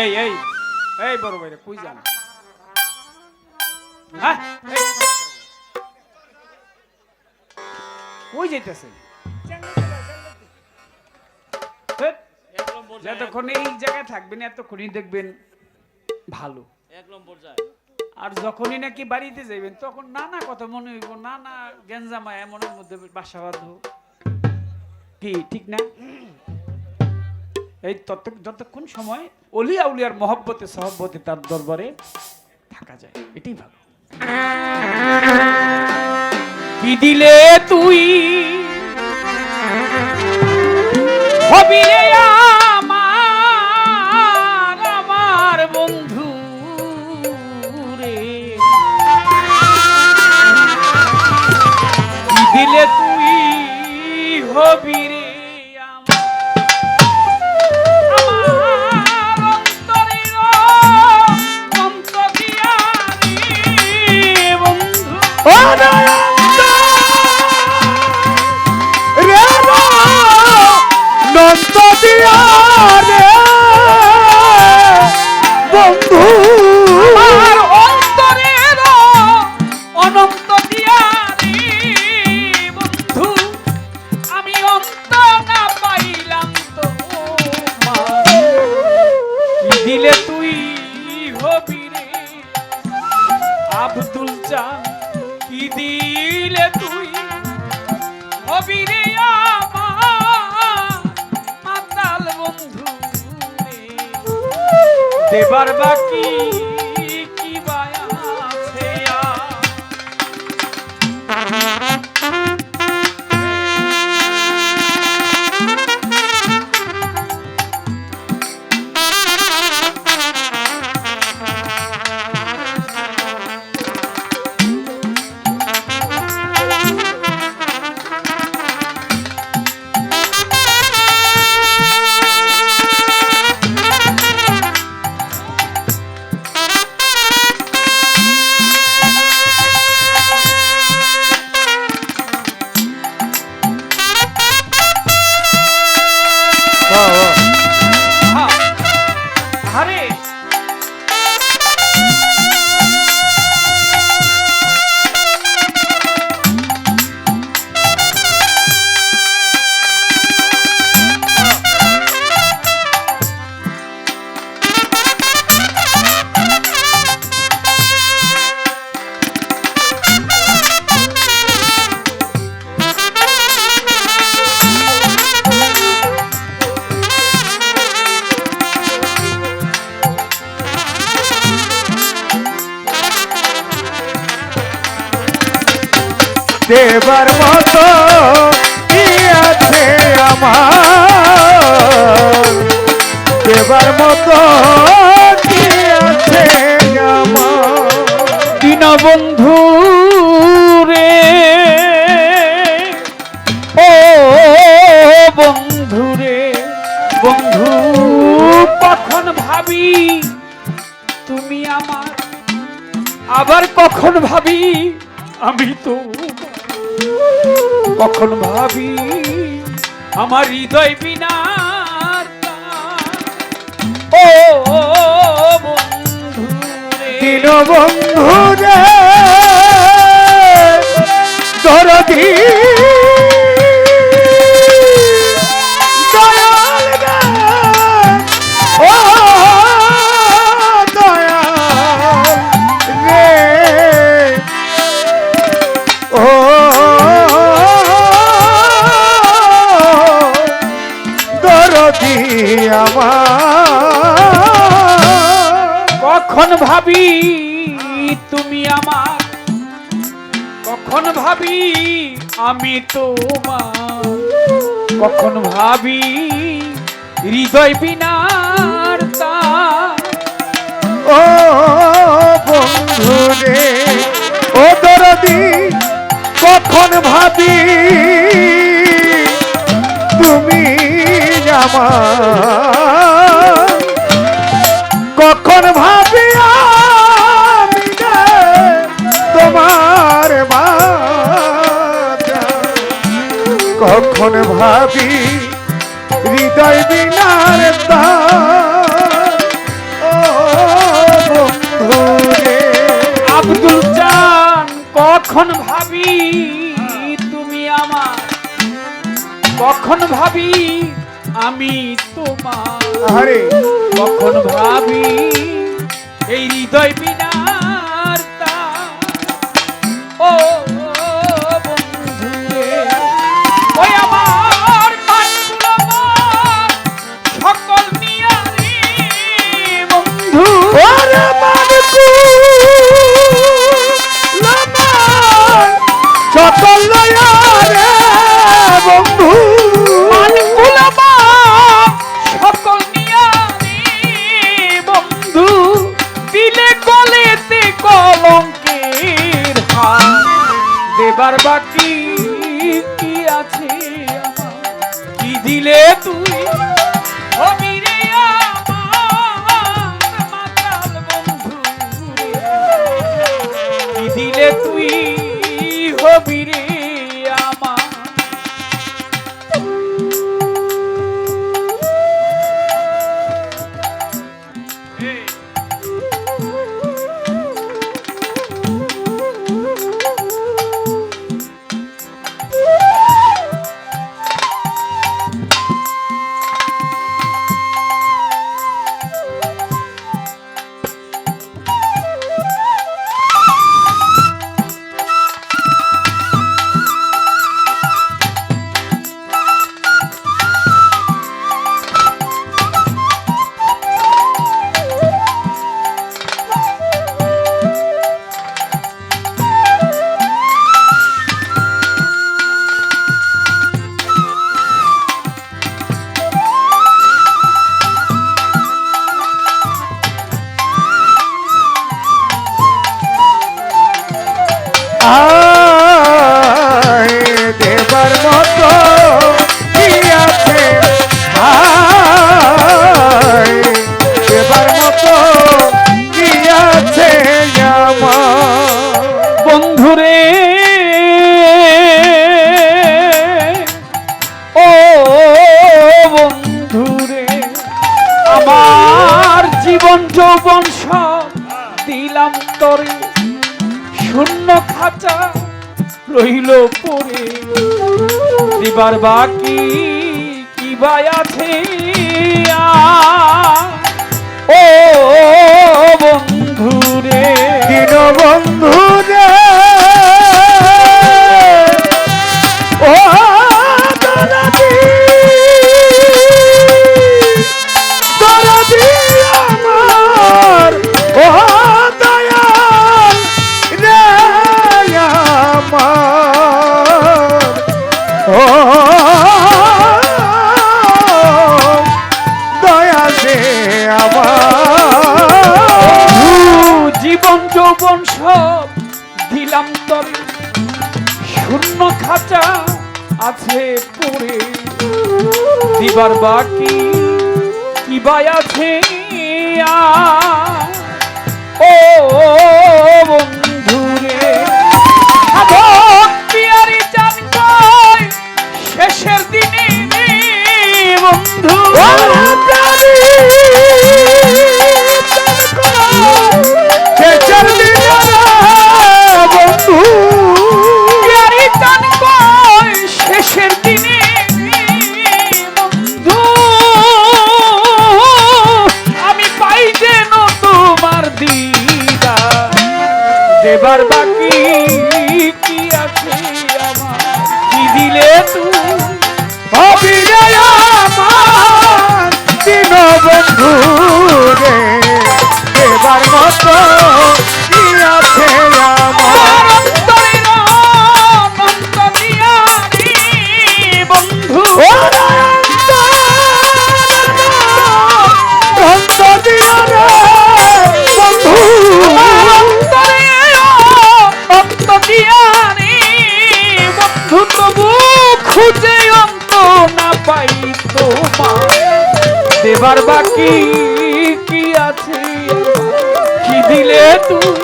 এই এই এই বড় ভাই কই যান? হ্যাঁ কই যাইতেছেন? যতক্ষণ এই জায়গায় থাকবেন এতক্ষণই দেখবেন ভালো। এক নম্বর যায়। আর যখনই নাকি বাড়িতে যাইবেন তখন নানা কথা মনে হইব নানা গেঞ্জামায় মনের মধ্যে বাসা বাঁধব। কি ঠিক না? এই তত যতক্ষণ সময় অলিয়া উলিয়ার মহব্বতে সহব্বতে তার দরবারে থাকা যায়, এটাই ভালো। কি দিলে তুই? হবি আমার আমার বন্ধু রে। দিলে তুই হবি দিলে তুই আব্দুল চান কি দিলে তুই হবি রে? দেবার বাকি। দেবার মতো কি আছে আমার? দেবার মতো কি আছে আমার? দীনবন্ধু রে। ও বন্ধু রে, বন্ধু কখন ভাবি তুমি আমার? আবার কখন ভাবি আমি তো কখন ভাবি আমার হৃদয় বিনা ও বন্ধু দিন বন্ধু রে দরদি আমার কখন ভাবি তুমি আমার? কখন ভাবি আমি তোমার? কখন ভাবি হৃদয় বিনার তার? ও বন্ধু রে ও দরদি কখন ভাবি আমার। কখন ভাবি তোমার কখন ভাবি হৃদয় বিনার তা আব্দুল জান কখন ভাবি তুমি আমার? কখন ভাবি আমি তোমার কখন ভাবি এই হৃদয় বিনার। ও সকল লয়া রে বন্ধু। দেবার বাকি কি আছে কি দিলে তুই? হবি বন্ধু। কি দিলে তুই হবি? যৌবন সব দিলাম তরে শূন্য খাঁচা রইল পরে দিবার বাকি কি বাই আছে? ও বন্ধুরে দিন ও আমার। জীবন, যৌবন সব দিলাম তবে শূন্য খাঁচা আছে পড়ে। দিবার বাকি কি বাই আছে? ও বন্ধুরে। দেবার বাকি কি আছে? কি দিলে তুই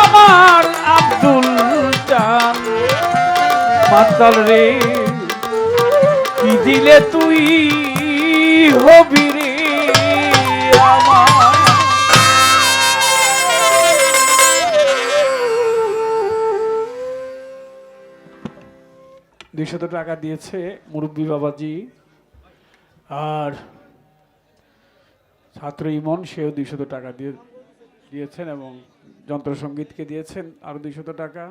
আমার আব্দুল মাতাল রে, কি দিলে তুই হবি দুইশত টাকা দিয়েছে মুরব্বী বাবাজি। আর ছাত্র ইমন, সেও দুইশত টাকা দিয়ে দিয়েছেন এবং যন্ত্রসঙ্গীতকে দিয়েছেন আরও দুইশত টাকা।